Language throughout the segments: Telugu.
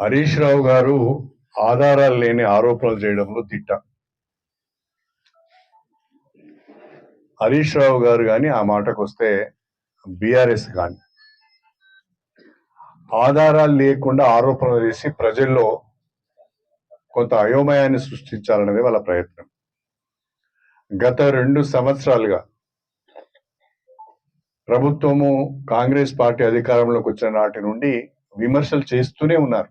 హరీష్ రావు గారు ఆధారాలు లేని ఆరోపణలు చేయడంలో తిట్ట. హరీష్ రావు గారు కానీ ఆ మాటకు వస్తే బీఆర్ఎస్ కానీ ఆధారాలు లేకుండా ఆరోపణలు చేసి ప్రజల్లో కొంత అయోమయాన్ని సృష్టించాలనేది వాళ్ళ ప్రయత్నం. గత రెండు సంవత్సరాలుగా ప్రభుత్వము కాంగ్రెస్ పార్టీ అధికారంలోకి వచ్చిన నాటి నుండి విమర్శలు చేస్తూనే ఉన్నారు.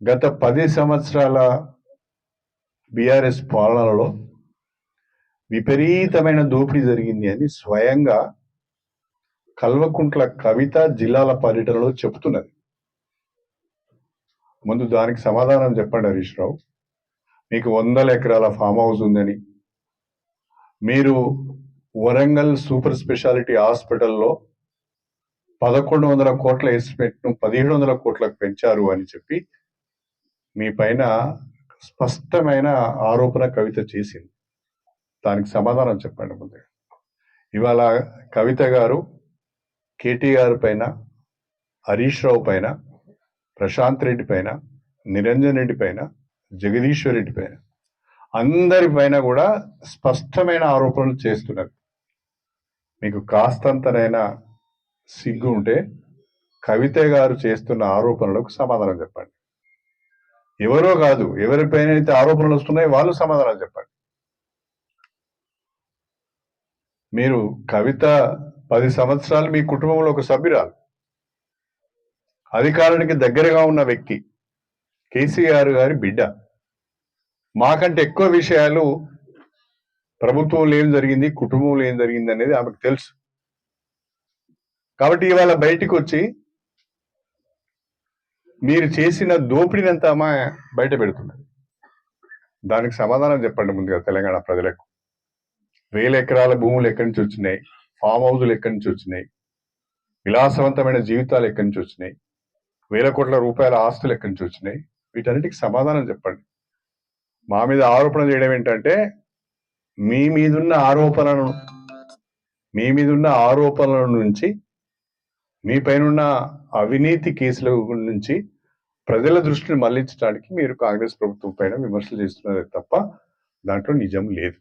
గత పది సంవత్సరాల బీఆర్ఎస్ పాలనలో విపరీతమైన దోపిడీ జరిగింది అని స్వయంగా కల్వకుంట్ల కవిత జిల్లాల పర్యటనలో చెబుతున్నది. ముందు దానికి సమాధానం చెప్పండి హరీష్ రావు. మీకు వందల ఎకరాల ఫామ్ హౌస్ ఉందని. మీరు వరంగల్ సూపర్ స్పెషాలిటీ హాస్పిటల్లో పదకొండు వందల కోట్ల ఎస్టిమేట్ను పదిహేడు వందల కోట్లకు పెంచారు అని చెప్పి మీ పైన స్పష్టమైన ఆరోపణ కవిత చేసింది. దానికి సమాధానం చెప్పండి ముందుగా. ఇవాళ కవిత గారు కేటీఆర్ పైన హరీష్ రావు పైన ప్రశాంత్ రెడ్డి పైన నిరంజన్ రెడ్డి పైన జగదీశ్వర్ రెడ్డి పైన అందరి పైన కూడా స్పష్టమైన ఆరోపణలు చేస్తున్నారు. మీకు కాస్తంతనైనా సిగ్గు ఉంటే కవిత గారు చేస్తున్న ఆరోపణలకు సమాధానం చెప్పండి. ఎవరో కాదు ఎవరిపైన అయితే ఆరోపణలు వస్తున్నాయో వాళ్ళు సమాధానాలు చెప్పండి. మీరు కవిత పది సంవత్సరాలు మీ కుటుంబంలో ఒక సభ్యురాలు. అధికారానికి దగ్గరగా ఉన్న వ్యక్తి కేసీఆర్ గారి బిడ్డ. మాకంటే ఎక్కువ విషయాలు ప్రభుత్వంలో ఏం జరిగింది కుటుంబంలో ఏం జరిగింది అనేది ఆమెకు తెలుసు. కాబట్టి ఇవాళ బయటికి వచ్చి మీరు చేసిన దోపిడీనంతా మా బయట పెడుతున్నది. దానికి సమాధానం చెప్పండి ముందుగా తెలంగాణ ప్రజలకు. వేల ఎకరాల భూములు ఎక్కడి నుంచి వచ్చినాయి? ఫామ్ హౌజులు ఎక్కడి నుంచి వచ్చినాయి? విలాసవంతమైన జీవితాలు ఎక్కడి నుంచి వచ్చినాయి? వేల కోట్ల రూపాయల ఆస్తులు ఎక్కడి నుంచి వచ్చినాయి? వీటన్నిటికి సమాధానం చెప్పండి. మా మీద ఆరోపణ చేయడం ఏంటంటే మీ మీదున్న ఆరోపణలను మీ మీదున్న ఆరోపణల నుంచి మీ పైన అవినీతి కేసుల నుంచి ప్రజల దృష్టిని మళ్ళించడానికి మీరు కాంగ్రెస్ ప్రభుత్వం పైన విమర్శలు చేస్తున్నారే తప్ప దాంట్లో నిజం లేదు.